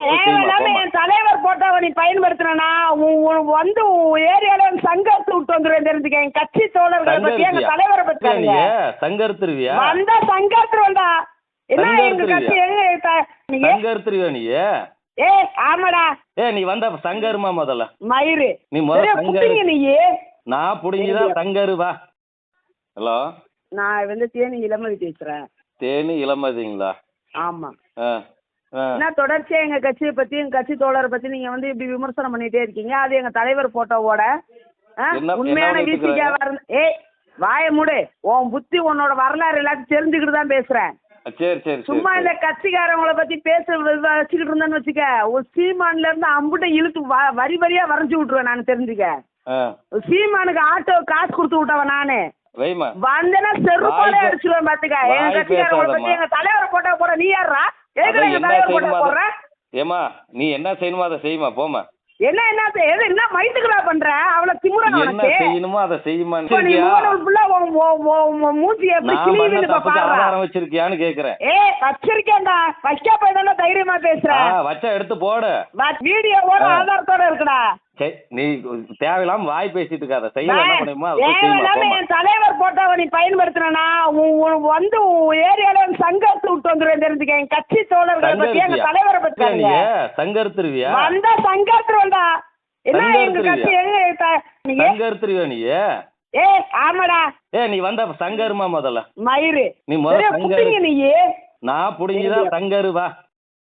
தேவையில்லாம என் தலைவர் போட்டோவை நீ பயன்படுத்தினா வந்து ஏரியால சங்கத்தை விட்டு வந்துருவேன் தெரிஞ்சுக்க. என் கட்சி தோழர்களை பத்தி எங்க தலைவரை பத்தி. சங்கருத்துருவியா? வந்தா சங்கத்துல வந்தா. என்ன எங்க கட்சி எங்க சங்கருத்துருவியா நீ? ஏ ஆமாடா. ஏ நீ வந்த சங்கருமா முதல்ல? மயிறு. நீ முதல்ல நீ? நான் புடிங்கிதான் சங்கரு வா. ஹலோ? நான் வந்து தேனி இளமதி பேசுறேன். தேனி இளமதிங்களா? ஆமா. ஆ. என்ன தொடர்ச்சியா எங்க கட்சியை பத்தி எங்க கட்சி தோழரை பத்தி நீங்க வந்து இப்படி விமர்சனம் பண்ணிட்டே இருக்கீங்க? அது எங்க தலைவர் போட்டோவோட உண்மையான என்ன விசிகா வரல ஏய் வாய மூடு. உன் புத்தி உன்னோட வரலாறு எல்லாத்தையும் தெரிஞ்சுக்கிட்டு தான் பேசுறேன். சரி சரி சும்மா இந்த கட்சிக்காரவங்கள பத்தி பேச வச்சுக்கிட்டு இருந்தேன்னு வச்சுக்க ஒரு சீமான்ல இருந்து அம்புட்டை இழுத்து வரி வரியா வரைஞ்சு விட்டுருவேன் நான் தெரிஞ்சுக்க. சீமானுக்கு ஆட்டோ காசு கொடுத்து விட்டவன் நானு. வைமா. வந்தனா செருப்பாலே அடிச்சிருவேன் பாத்துக்க. எங்க கட்சிக்காரவங்கள பத்தி. எங்க தலைவரை போட்டோ போற நீ யாரா என்ன செய்யணுமோ ஏம்மா நீ என்ன செய்யணுமோ அதை செய்யுமா போமா என்ன என்ன எது என்ன மைத்துக்குடா பண்ற? அவ்வளவு திமுறா என்ன செய்யணுமோ அதை செய்யுமா நீ உன் மூஞ்சி எப்படி கிளீவுன்னு ஆதாரம் வச்சிருக்கியான்னு கேக்குறேன். ஏ வச்சிருக்கேன்டா. வைக்க போயிட்டா தைரியமா பேசுற. வச்சா எடுத்து போடு. வீடியோவோட. ஆதாரத்தோட இருக்குடா. நீ தேவையில்லாம வாய் பேசிட்டு இருக்காத. செய்ய என்ன பண்ணுமா தேவையில்லாம. என் தலைவர் போட்டோவை நீ பயன்படுத்தினா வந்து ஏரியால சங்கத்தை விட்டு வந்துருவேன் தெரிஞ்சுக்க. என் கட்சி தோழர்களை பத்தி எங்க? தலைவரை பத்தி. சங்கருத்துருவியா? வந்தா சங்கத்துல வந்தா என்ன எங்க கட்சி எங்க சங்கருத்துருவியா நீ ஏ ஆமாடா. ஏ நீ வந்த சங்கருமா முதல்ல? மயிறு. நீ முதல்ல நீ நான் புடிங்கிதான் சங்கரு வா.